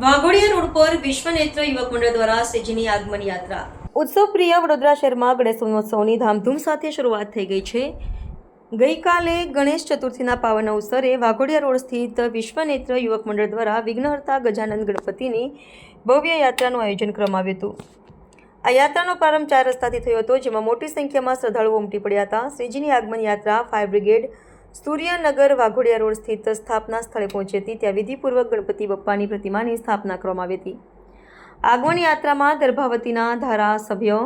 Waghodia road પર વિશ્વ નેત્ર યુવક મંડળ દ્વારા શ્રીજીની આગમન યાત્રા. ઉત્સવ પ્રિય વડોદરા શહેરમાં ગણેશ મહોત્સવની ધામધૂમ સાથે શરૂઆત થઈ ગઈ છે. ગઈકાલે ગણેશ ચતુર્થીના પાવન અવસરે વાઘોડિયા રોડ સ્થિત વિશ્વ નેત્ર યુવક મંડળ દ્વારા વિઘ્નહર્તા ગજાનંદ ગણપતિની ભવ્ય યાત્રાનું આયોજન કરવામાં આવ્યું હતું. આ યાત્રાનો પ્રારંભ ચાર રસ્તાથી થયો હતો, જેમાં મોટી સંખ્યામાં શ્રદ્ધાળુઓ ઉમટી પડ્યા હતા. શ્રીજીની આગમન યાત્રા fire brigade Suryanagar Waghodia road સ્થિત સ્થાપના સ્થળે પહોંચી હતી. ત્યાં વિધિપૂર્વક ગણપતિ બપ્પાની પ્રતિમાની સ્થાપના કરવામાં આવી હતી. આગમન યાત્રામાં ગર્ભાવતીના ધારાસભ્ય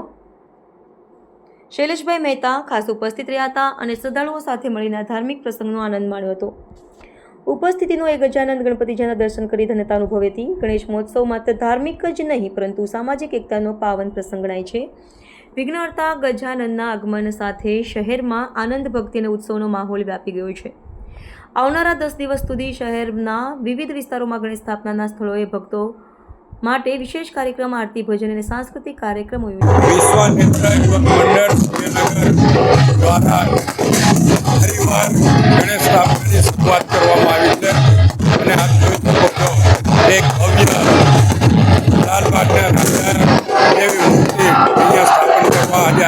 શૈલેષભાઈ મહેતા ખાસ ઉપસ્થિત રહ્યા હતા અને શ્રદ્ધાળુઓ સાથે મળીને ધાર્મિક પ્રસંગનો આનંદ માણ્યો હતો. ઉપસ્થિતિનો એક ગજાનંદ ગણપતિજીના દર્શન કરી ધન્યતા અનુભવી હતી. ગણેશ મહોત્સવ માત્ર ધાર્મિક જ નહીં, પરંતુ સામાજિક એકતાનો પાવન પ્રસંગ ગણાય છે. વિઘ્નહર્તા ગજાનંદના આગમન સાથે શહેરમાં આનંદ ભક્તિ અને ઉત્સવનો માહોલ વ્યાપી ગયો છે. આવનારા દસ દિવસ સુધી શહેરના વિવિધ વિસ્તારોમાં ગણેશ સ્થાપનાના સ્થળોએ ભક્તો માટે વિશેષ કાર્યક્રમ, આરતી, ભજન અને સાંસ્કૃતિક કાર્યક્રમો મંડળ દ્વારા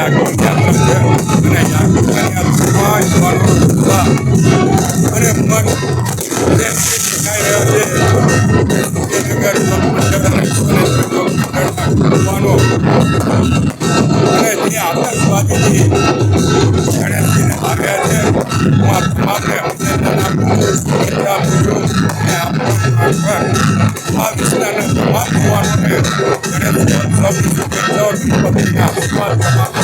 આ યાત્રા છે અને યાત્રાની આ સમાજ માનવ ઉત્સાહ અને મન જે શકાઈ રહ્યો છે ગાંધીનગર કરવાનો અને જે આતંકવાદીથી ગણેશજીને આવ્યા છે હું તમામને અભિનંદન આપું છું અને આપણો આ વિસ્તારના તમામ યુવાનોને ગણેશ ઉત્સવની શુભેચ્છાઓ પત્રીના આશીર્વાદ તમામ